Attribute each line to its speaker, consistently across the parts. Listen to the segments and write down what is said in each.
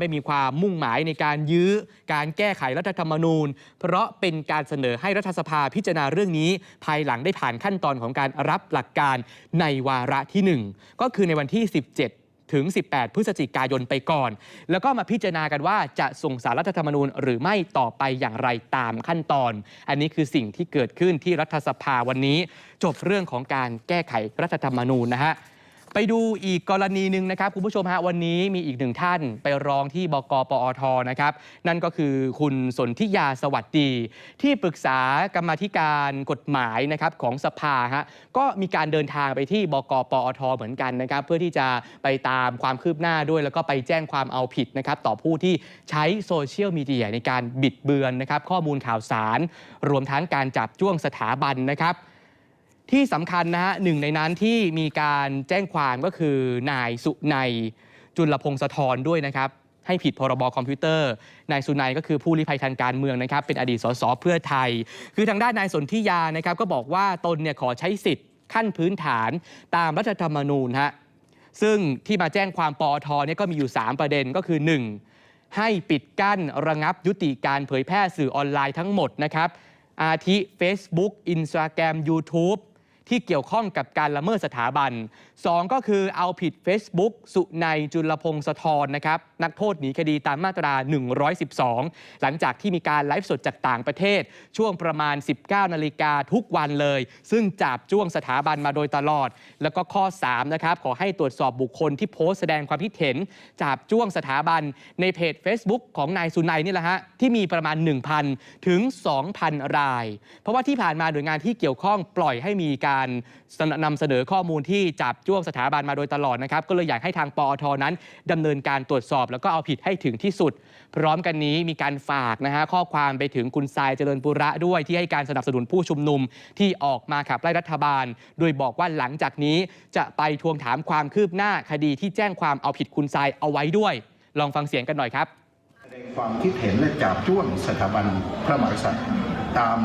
Speaker 1: ไม่มีความมุ่งหมายในการยื้อการแก้ไขรัฐธรรมนูญ เพราะเป็นการเสนอให้รัฐสภาพิจารณาเรื่องนี้ ภายหลังได้ผ่านขั้นตอนของการรับหลักการในวาระที่ 1 ก็คือในวันที่ 17ถึง 18 พฤศจิกายนไปก่อน แล้วก็มาพิจารณากันว่าจะส่งสารรัฐธรรมนูญหรือไม่ต่อไปอย่างไรตามขั้นตอน อันนี้คือสิ่งที่เกิดขึ้นที่รัฐสภาวันนี้ จบเรื่องของการแก้ไขรัฐธรรมนูญนะฮะ ไปดูอีกกรณีหนึ่งนะครับคุณผู้ชมฮะวันนี้มีอีกหนึ่งท่านไปร้องที่บกปอทนะครับ นั่นก็คือคุณสนธิยาสวัสดี ที่ปรึกษากรรมธิการกฎหมายนะครับของสภาฮะก็มีการเดินทางไปที่บกปอทเหมือนกันนะครับ เพื่อที่จะไปตามความคืบหน้าด้วย แล้วก็ไปแจ้งความเอาผิดนะครับ ต่อผู้ที่ใช้โซเชียลมีเดียในการบิดเบือนนะครับ ข้อมูลข่าวสาร รวมทั้งการจับจ้วงสถาบันนะครับ ที่สำคัญนะฮะหนึ่งในนั้นที่มีการแจ้งความก็คือนายสุนัยจุลพงศธรด้วยนะครับ ให้ผิดพรบคอมพิวเตอร์ นายสุนัยก็คือผู้ลี้ภัยทางการเมืองนะครับ เป็นอดีตสสเพื่อไทย คือทางด้านนายสนธิยานะครับก็บอกว่าตนเนี่ยขอใช้สิทธิ์ขั้นพื้นฐานตามรัฐธรรมนูญฮะซึ่งที่มาแจ้งความปอทเนี่ยก็มีอยู่ 3 ประเด็นก็คือ 1. ให้ปิดกั้นระงับยุติการเผยแพร่สื่อออนไลน์ทั้งหมดนะครับอาทิ Facebook Instagram YouTube ที่เกี่ยวข้องกับการละเมิดสถาบัน 2 ก็คือเอาผิด Facebook สุนัยจุลพงศธรนะครับนักโทษหนีคดีตามมาตรา 112 หลังจากที่มีการไลฟ์สดจากต่างประเทศ ช่วงประมาณ 19 นาฬิกาทุกวันเลย ซึ่งจับจ้วงสถาบันมาโดยตลอด แล้วก็ข้อ 3 นะครับ ขอให้ตรวจสอบบุคคลที่โพสต์แสดงความคิดเห็นจับจ้วงสถาบันในเพจ Facebook ของนายสุนัยนี่แหละฮะที่มีประมาณ 1,000 ถึง 2,000 ราย เพราะว่าที่ผ่านมาหน่วยงานที่เกี่ยวข้องปล่อยให้มีการนำเสนอข้อมูลที่จับจ้วงสถาบันมาโดยตลอดนะครับ ก็เลยอยากให้ทางปอทนั้นดำเนินการตรวจสอบ แล้วก็เอาผิดให้ถึงที่สุด พร้อมกันนี้มีการฝากนะฮะข้อความไปถึงคุณทรายเจริญปุระด้วยที่ให้การสนับสนุนผู้ชุมนุมที่ออกมาขับไล่รัฐบาล โดยบอกว่าหลังจากนี้จะไปทวงถามความคืบหน้าคดีที่แจ้งความเอาผิดคุณทรายเอาไว้ด้วย ลองฟังเสียงกันหน่อยครับ
Speaker 2: แสดงความคิดเห็นและจับจ้วงสถาบันพระมหากษัตริย์ตาม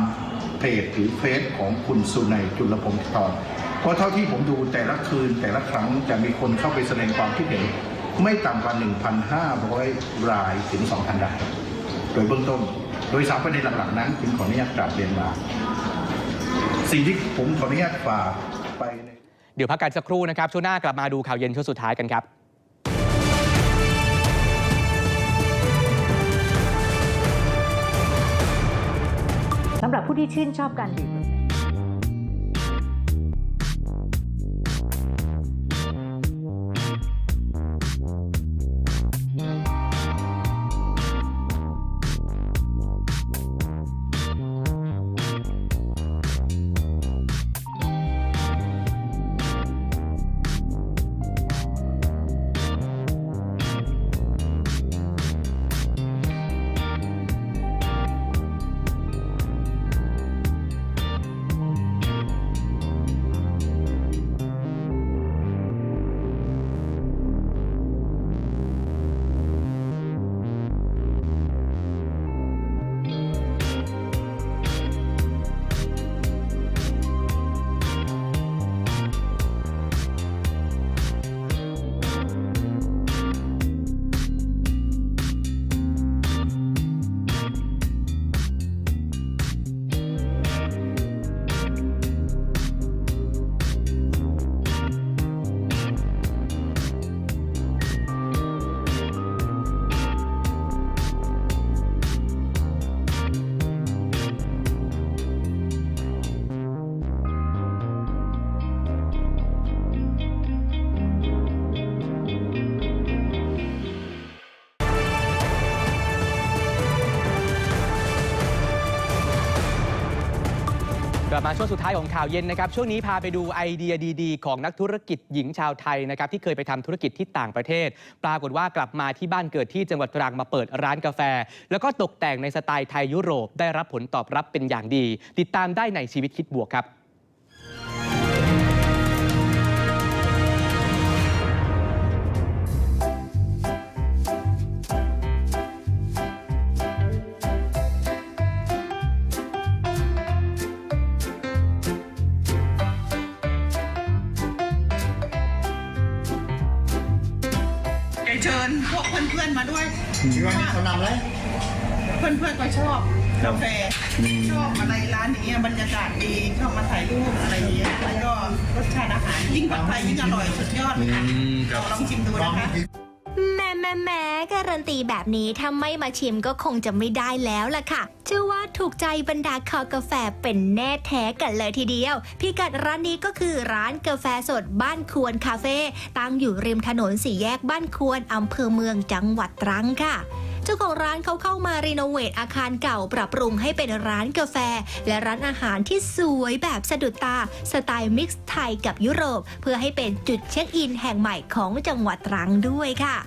Speaker 2: เพจหรือเฟซของคุณสุนัยจุลพงศ์ทรเพราะเท่าที่ผมดูแต่ละคืนแต่ละครั้งจะมีคนเข้าไปแสดงความคิดเห็นไม่ต่ำกว่า 1,500 รายถึง 2,000 ราย โดยเบื้องต้น โดยสามประเด็นหลักๆนั้นจึงขออนุญาตกราบเรียนมา สิ่งที่ผมขออนุญาตฝากไป
Speaker 1: เดี๋ยวพักกันสักครู่นะครับ ช่วงหน้ากลับมาดูข่าวเย็นช่วงสุดท้ายกันครับ
Speaker 3: ที่ชื่นชอบการดื่ม
Speaker 1: ลับมาช่วงสุดท้ายของข่าวเย็นนะครับช่วงนี้พาไปดูไอเดียดีๆ ของนักธุรกิจหญิงชาวไทยนะครับที่เคยไปทำธุรกิจที่ต่างประเทศ ปรากฏว่ากลับมาที่บ้านเกิดที่จังหวัดตรังมาเปิดร้านกาแฟ แล้วก็ตกแต่งในสไตล์ไทยยุโรปได้รับผลตอบรับเป็นอย่างดี ติดตามได้ในชีวิตคิดบวกครับ
Speaker 4: ชิญพวกเพื่อนๆมาด้วย
Speaker 5: ที่ว่ามีคนนำเลย
Speaker 4: เพื่อนๆก็ชอบกาแฟชอบอะไรร้านอย่างเงี้ยบรรยากาศดีชอบมาถ่ายรูปอะไรอย่างเงี้ยแล้วก็รสชาติอาหารยิ่งผัดไทยยิ่งอร่อยสุดยอดเลยค่ะลองชิมดูนะคะ
Speaker 6: แม่แม่แม่การันตีแบบนี้ถ้าไม่มาชิมก็คงจะไม่ได้แล้วล่ะค่ะเชื่อว่าถูกใจบรรดาคอกาแฟเป็นแน่แท้กันเลยทีเดียว พิกัดร้านนี้ก็คือร้านกาแฟสดบ้านควรคาเฟ่ตั้งอยู่ริมถนนสี่แยกบ้านควรอำเภอเมืองจังหวัดตรังค่ะเจ้าของร้านเขาเข้ามารีโนเวทอาคารเก่าปรับปรุงให้เป็นร้านกาแฟ และร้านอาหารที่สวยแบบสะดุดตา สไตล์มิกซ์ไทยกับยุโรป เพื่อให้เป็นจุดเช็คอินแห่งใหม่ของจังหวัดตรังด้วยค่ะ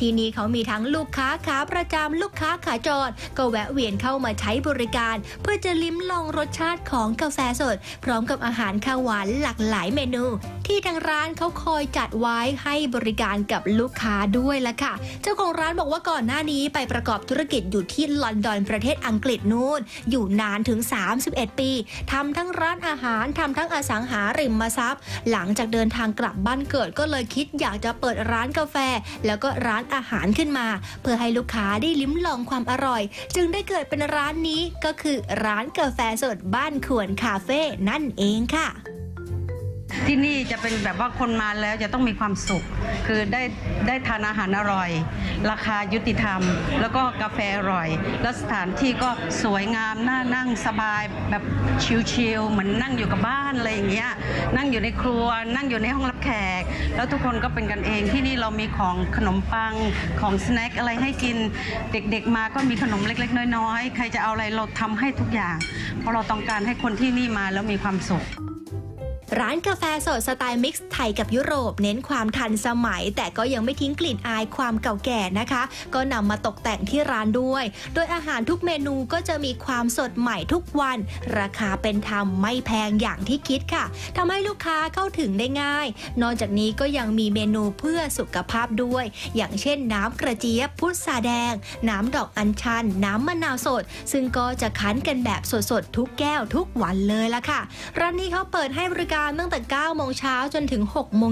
Speaker 6: ที่นี่เขามีทั้งลูกค้าขาประจำลูกค้าขาจร ก็แวะเวียนเข้ามาใช้บริการ เพื่อจะลิ้มลองรสชาติของกาแฟสด พร้อมกับอาหารข้าวหวานหลากหลายเมนู ที่ทางร้านเขาคอยจัดไว้ให้บริการกับลูกค้าด้วยละค่ะ เจ้าของร้านบอกว่าก่อนหน้านี้ไปประกอบธุรกิจอยู่ที่ลอนดอนประเทศอังกฤษนู่น อยู่นานถึง 31 ปีทำทั้งร้านอาหารทำทั้งอสังหาริมทรัพย์ หลังจากเดินทางกลับบ้านเกิดก็เลยคิดอยากจะเปิดร้านกาแฟ แล้วก็ร้านอาหารขึ้นมา เพื่อให้ลูกค้าได้ลิ้มลองความอร่อย จึงได้เกิดเป็นร้านนี้ก็คือร้านกาแฟสดบ้านขวนคาเฟ่นั่นเองค่ะ
Speaker 7: ที่นี่จะเป็นแบบว่าคนมาแล้วจะต้องมีความสุข คือได้ได้ทานอาหารอร่อย ราคายุติธรรม แล้วก็กาแฟอร่อย แล้วสถานที่ก็สวยงามน่านั่งสบายแบบชิลๆเหมือนนั่งอยู่กับบ้านอะไรอย่างเงี้ยนั่งอยู่ในครัวนั่งอยู่ในห้องรับแขก แล้วทุกคนก็เป็นกันเองที่นี่เรามีของขนมปังของสแน็คอะไรให้กินเด็กๆมาก็มีขนมเล็กๆ น้อยๆใครจะเอาอะไรเราทำให้ทุกอย่าง เพราะเราต้องการให้คนที่นี่มาแล้วมีความสุข
Speaker 6: ร้านกาแฟสดสไตล์มิกซ์ไทยกับยุโรป เน้นความทันสมัย แต่ก็ยังไม่ทิ้งกลิ่นอายความเก่าแก่นะคะ ก็นำมาตกแต่งที่ร้านด้วย โดยอาหารทุกเมนูก็จะมีความสดใหม่ทุกวัน ราคาเป็นธรรมไม่แพงอย่างที่คิดค่ะทำให้ลูกค้าเข้าถึงได้ง่าย นอกจากนี้ก็ยังมีเมนูเพื่อสุขภาพด้วย อย่างเช่นน้ำกระเจี๊ยบพุทราแดง น้ำดอกอัญชัน น้ำมะนาวสด ซึ่งก็จะคั้นกันแบบสดๆทุกแก้วทุกวันเลยละค่ะ ร้านนี้เขาเปิดให้บริการตั้งแต่9โมงเช้าจนถึง6โมง